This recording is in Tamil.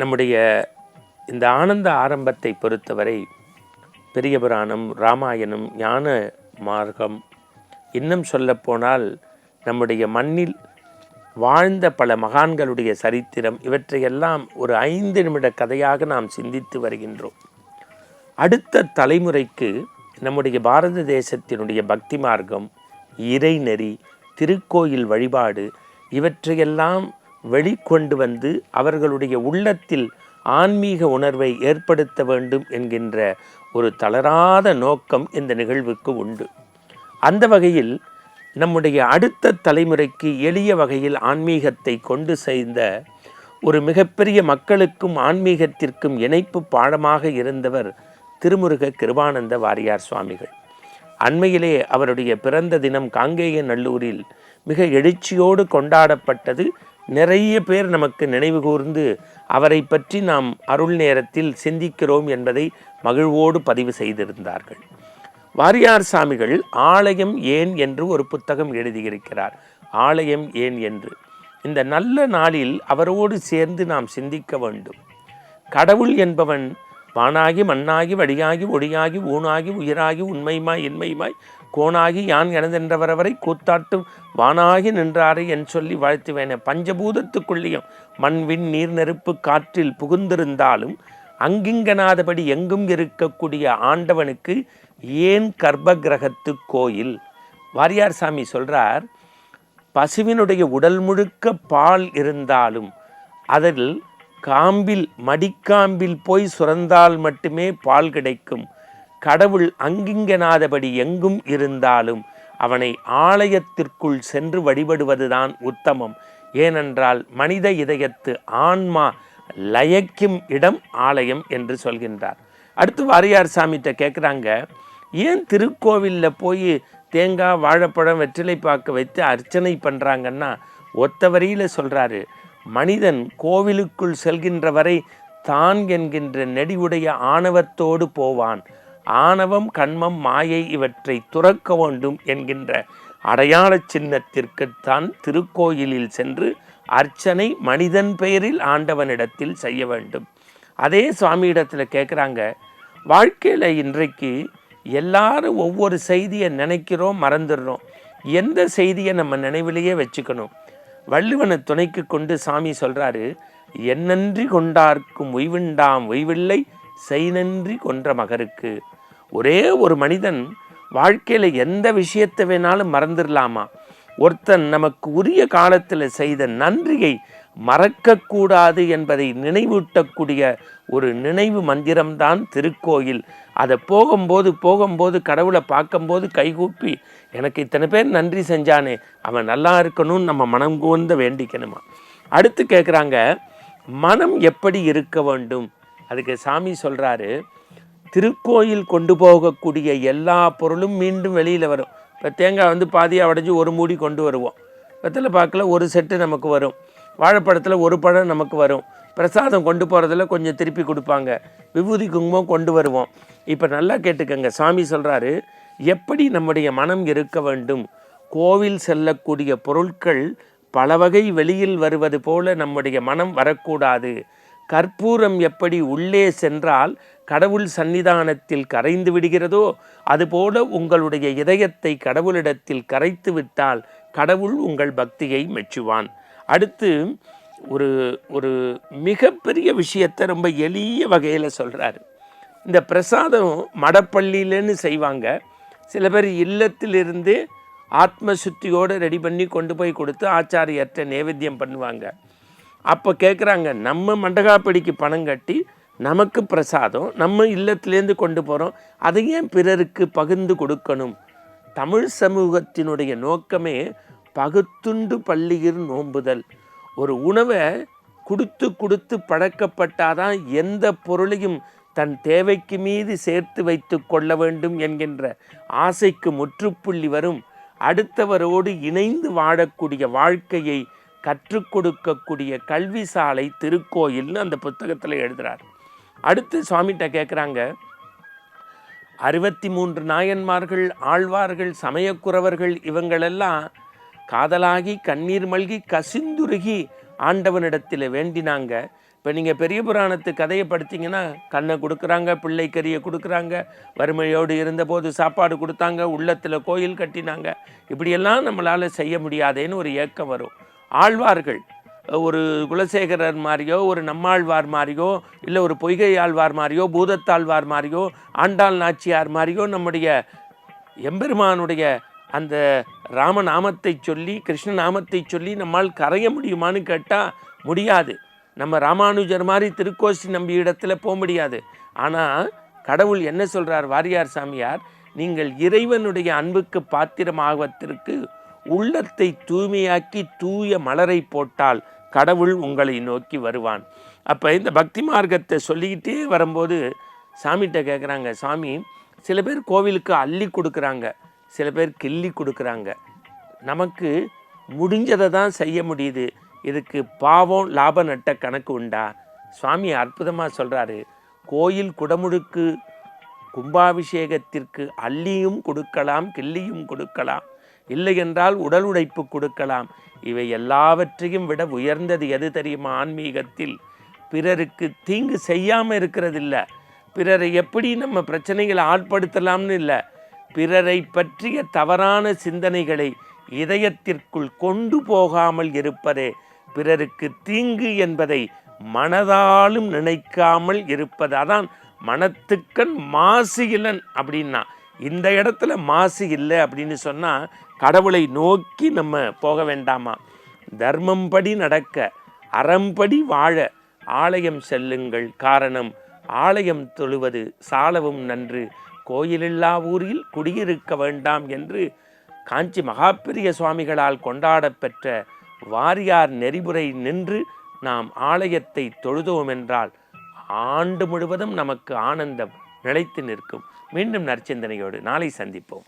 நம்முடைய இந்த ஆனந்த ஆரம்பத்தை பொறுத்தவரை பெரிய புராணம் ராமாயணம் ஞான மார்க்கம் இன்னும் சொல்லப்போனால் நம்முடைய மண்ணில் வாழ்ந்த பல மகான்களுடைய சரித்திரம் இவற்றையெல்லாம் ஒரு ஐந்து நிமிட கதையாக நாம் சிந்தித்து வருகின்றோம். அடுத்த தலைமுறைக்கு நம்முடைய பாரத தேசத்தினுடைய பக்தி மார்க்கம் இறைநெறி திருக்கோயில் வழிபாடு இவற்றையெல்லாம் வெளிக்கொண்டு வந்து அவர்களுடைய உள்ளத்தில் ஆன்மீக உணர்வை ஏற்படுத்த வேண்டும் என்கின்ற ஒரு தளராத நோக்கம் இந்த நிகழ்வுக்கு உண்டு. அந்த வகையில் நம்முடைய அடுத்த தலைமுறைக்கு எளிய வகையில் ஆன்மீகத்தை கொண்டு சேர்ந்த ஒரு மிகப்பெரிய மக்களுக்கும் ஆன்மீகத்திற்கும் இணைப்பு பாடமாக இருந்தவர் திருமுருக கிருபானந்த வாரியார் சுவாமிகள். அண்மையிலே அவருடைய பிறந்த தினம் காங்கேய நல்லூரில் மிக எழுச்சியோடு கொண்டாடப்பட்டது. நிறைய பேர் நமக்கு நினைவு கூர்ந்து அவரை பற்றி நாம் அருள் நேரத்தில் சிந்திக்கிறோம் என்பதை மகிழ்வோடு பதிவு செய்திருந்தார்கள். வாரியார் சாமிகள் ஆலயம் ஏன் என்று ஒரு புத்தகம் எழுதியிருக்கிறார். ஆலயம் ஏன் என்று. இந்த நல்ல நாளில் அவரோடு சேர்ந்து நாம் சிந்திக்க வேண்டும். கடவுள் என்பவன் வானாகி மண்ணாகி வடியாகி ஒடியாகி ஊனாகி உயிராகி உண்மைமாய் இன்மையுமாய் கோணாகி யான் எனதென்றவரவரை கூத்தாட்டும் வானாகி நின்றாரை என் சொல்லி வாழ்த்துவேன. பஞ்சபூதத்துக்குள்ளேயும் மண் விண் நீர் நெருப்பு காற்றில் புகுந்திருந்தாலும் அங்கிங்கனாதபடி எங்கும் இருக்கக்கூடிய ஆண்டவனுக்கு ஏன் கர்ப்ப கிரகத்து கோயில்? வாரியார் சாமி சொல்கிறார் பசுவினுடைய உடல் முழுக்க பால் இருந்தாலும் அதில் காம்பில் மடிக்காம்பில் போய் சுரந்தால் மட்டுமே பால் கிடைக்கும். கடவுள் அங்கிங்கனாதபடி எங்கும் இருந்தாலும் அவனை ஆலயத்திற்குள் சென்று வழிபடுவதுதான் உத்தமம். ஏனென்றால் மனித இதயத்து ஆன்மா லயக்கும் இடம் ஆலயம் என்று சொல்கின்றார். அடுத்து வாரியார் சாமிகிட்ட கேட்குறாங்க ஏன் திருக்கோவிலில் போய் தேங்காய் வாழைப்பழம் வெற்றிலை பார்க்க வைத்து அர்ச்சனை பண்ணுறாங்கன்னா ஒத்த வரியில் சொல்கிறாரு மனிதன் கோவிலுக்குள் செல்கின்ற வரை தான் என்கின்ற நெடிவுடைய ஆணவத்தோடு போவான். ஆணவம் கண்மம் மாயை இவற்றை துறக்க வேண்டும் என்கின்ற அடையாள சின்னத்திற்குத்தான் திருக்கோயிலில் சென்று அர்ச்சனை மனிதன் பெயரில் ஆண்டவனிடத்தில் செய்ய வேண்டும். அதே சுவாமியிடத்தில் கேட்குறாங்க வாழ்க்கையில் இன்றைக்கு எல்லாரும் ஒவ்வொரு செய்தியை நினைக்கிறோம் மறந்துடுறோம். எந்த செய்தியை நம்ம நினைவிலேயே வச்சுக்கணும்? வள்ளுவனை துணைக்கு கொண்டு சாமி சொல்கிறாரு என்னன்றி கொண்டார்க்கும் ஒய்வுண்டாம் ஒய்வில்லை செய்நன்றி கொன்ற மகருக்கு. ஒரே ஒரு மனிதன் வாழ்க்கையில் எந்த விஷயத்தை வேணாலும் மறந்துடலாமா? ஒருத்தன் நமக்கு உரிய காலத்தில் செய்த நன்றியை மறக்கக்கூடாது என்பதை நினைவூட்டக்கூடிய ஒரு நினைவு மந்திரம்தான் திருக்கோயில். அதை போகும்போது போகும்போது கடவுளை பார்க்கும்போது கைகூப்பி எனக்கு இத்தனை பேர் நன்றி செஞ்சானே அவன் நல்லா இருக்கணும்னு நம்ம மனம் கூர்ந்த வேண்டிக்கணுமா? அடுத்து கேட்குறாங்க மனம் எப்படி இருக்க வேண்டும்? அதுக்கு சாமி சொல்கிறாரு திருக்கோயில் கொண்டு போகக்கூடிய எல்லா பொருளும் மீண்டும் வெளியில் வரும். இப்போ தேங்காய் வந்து பாதியாக உடஞ்சி ஒரு மூடி கொண்டு வருவோம். வெத்தலை பாக்கில் ஒரு செட்டு நமக்கு வரும். வாழைப்பழத்தில் ஒரு பழம் நமக்கு வரும். பிரசாதம் கொண்டு போகிறதுல கொஞ்சம் திருப்பி கொடுப்பாங்க. விபூதி குங்குமம் கொண்டு வருவோம். இப்போ நல்லா கேட்டுக்கங்க. சாமி சொல்கிறாரு எப்படி நம்முடைய மனம் இருக்க வேண்டும்? கோவில் செல்லக்கூடிய பொருட்கள் பல வகை வெளியில் வருவது போல நம்முடைய மனம் வரக்கூடாது. கற்பூரம் எப்படி உள்ளே சென்றால் கடவுள் சன்னிதானத்தில் கரைந்து விடுகிறதோ அதுபோல உங்களுடைய இதயத்தை கடவுளிடத்தில் கரைத்து விட்டால் கடவுள் உங்கள் பக்தியை மெச்சுவான். அடுத்து ஒரு ஒரு மிகப்பெரிய விஷயத்தை ரொம்ப எளிய வகையில் சொல்கிறாரு இந்த பிரசாதம் மடப்பள்ளியிலன்னு செய்வாங்க. சில பேர் இல்லத்திலிருந்து ஆத்ம சுத்தியோடு ரெடி பண்ணி கொண்டு போய் கொடுத்து ஆச்சாரியற்ற நேவேத்தியம் பண்ணுவாங்க. அப்போ கேட்குறாங்க நம்ம மண்டகாப்படிக்கு பணம் கட்டி நமக்கு பிரசாதம் நம்ம இல்லத்திலேருந்து கொண்டு போகிறோம் அதை ஏன் பிறருக்கு பகிர்ந்து கொடுக்கணும்? தமிழ் சமூகத்தினுடைய நோக்கமே பகுத்துண்டு பள்ளியில் நோம்புதல். ஒரு உணவை கொடுத்து கொடுத்து பழக்கப்பட்டாதான் எந்த பொருளையும் தன் தேவைக்கு மீது சேர்த்து வைத்து கொள்ள வேண்டும் என்கின்ற ஆசைக்கு முற்றுப்புள்ளி வரும். அடுத்தவரோடு இணைந்து வாழக்கூடிய வாழ்க்கையை கற்றுக் கொடுக்கக்கூடிய கல்வி சாலை திருக்கோயில்னு அந்த புத்தகத்தில் எழுதுகிறார் அடுத்து சுவாமிகிட்ட கேட்குறாங்க அறுபத்தி மூன்று நாயன்மார்கள் ஆழ்வார்கள் சமயக்குறவர்கள் இவங்களெல்லாம் காதலாகி கண்ணீர் மல்கி கசிந்துருகி ஆண்டவனிடத்தில் வேண்டினாங்க. இப்போ நீங்கள் பெரிய புராணத்து கதையை படித்தீங்கன்னா கண்ணை கொடுக்குறாங்க பிள்ளை கறியை கொடுக்குறாங்க வறுமையோடு இருந்தபோது சாப்பாடு கொடுத்தாங்க உள்ளத்தில் கோயில் கட்டினாங்க. இப்படியெல்லாம் நம்மளால் செய்ய முடியாதேன்னு ஒரு ஏக்கம் வரும். ஆழ்வார்கள். ஒரு குலசேகரர் மாதிரியோ ஒரு நம்மாழ்வார் மாதிரியோ இல்லை ஒரு பொய்கை ஆழ்வார் மாதிரியோ பூதத்தாழ்வார் மாதிரியோ ஆண்டாள் நாச்சியார் மாதிரியோ நம்முடைய எம்பெருமானுடைய அந்த ராமநாமத்தை சொல்லி கிருஷ்ண நாமத்தை சொல்லி நம்மால் கரைய முடியுமான்னு கேட்டால் முடியாது. நம்ம ராமானுஜர் மாதிரி திருக்கோசி நம்பி இடத்துல போக முடியாது. ஆனால் கடவுள் என்ன சொல்கிறார் வாரியார் சாமியார் நீங்கள் இறைவனுடைய அன்புக்கு பாத்திரமாவதற்கு உள்ளத்தை தூய்மையாக்கி தூய மலரை போட்டால் கடவுள் உங்களை நோக்கி வருவான். அப்போ இந்த பக்தி மார்க்கத்தை சொல்லிக்கிட்டே வரும்போது சாமிகிட்ட கேட்குறாங்க சாமி சில பேர் கோவிலுக்கு அள்ளி கொடுக்குறாங்க சில பேர் கிள்ளி கொடுக்குறாங்க. நமக்கு முடிஞ்சதை தான் செய்ய முடியுது. இதுக்கு பாவம் லாப நட்ட கணக்கு உண்டா? சுவாமி அற்புதமாக சொல்கிறாரு கோயில் குடமுழுக்கு கும்பாபிஷேகத்திற்கு அள்ளியும் கொடுக்கலாம் கிள்ளியும் கொடுக்கலாம். இல்லை என்றால் உடல் உழைப்பு கொடுக்கலாம். இவை எல்லாவற்றையும் விட உயர்ந்தது எது தெரியுமா? ஆன்மீகத்தில். பிறருக்கு தீங்கு செய்யாமல் இருக்கிறதில்ல. பிறரை எப்படி நம்ம பிரச்சனைகளை ஆட்படுத்தலாம்னு இல்லை. பிறரை பற்றிய தவறான சிந்தனைகளை இதயத்திற்குள் கொண்டு போகாமல் இருப்பதே பிறருக்கு தீங்கு என்பதை மனதாலும் நினைக்காமல் இருப்பது. அதான் மனத்துக்கண் மாசு இலன் அப்படின்னா. இந்த இடத்துல மாசு இல்லை அப்படின்னு சொன்னால் கடவுளை நோக்கி நம்ம போக வேண்டாமா? தர்மம்படி நடக்க அறம்படி வாழ ஆலயம் செல்லுங்கள். காரணம் ஆலயம் தொழுவது சாலவும் நன்று. கோயிலில்லா ஊரில் குடியிருக்க வேண்டாம் என்று காஞ்சி மகாபெரிய சுவாமிகளால் கொண்டாடப்பெற்ற வாரியார் நெறிமுறை நின்று நாம் ஆலயத்தை தொழுதோம் என்றால் ஆண்டு முழுவதும் நமக்கு ஆனந்தம் நிலைத்து நிற்கும். மீண்டும் நற்சிந்தனையோடு நாளை சந்திப்போம்.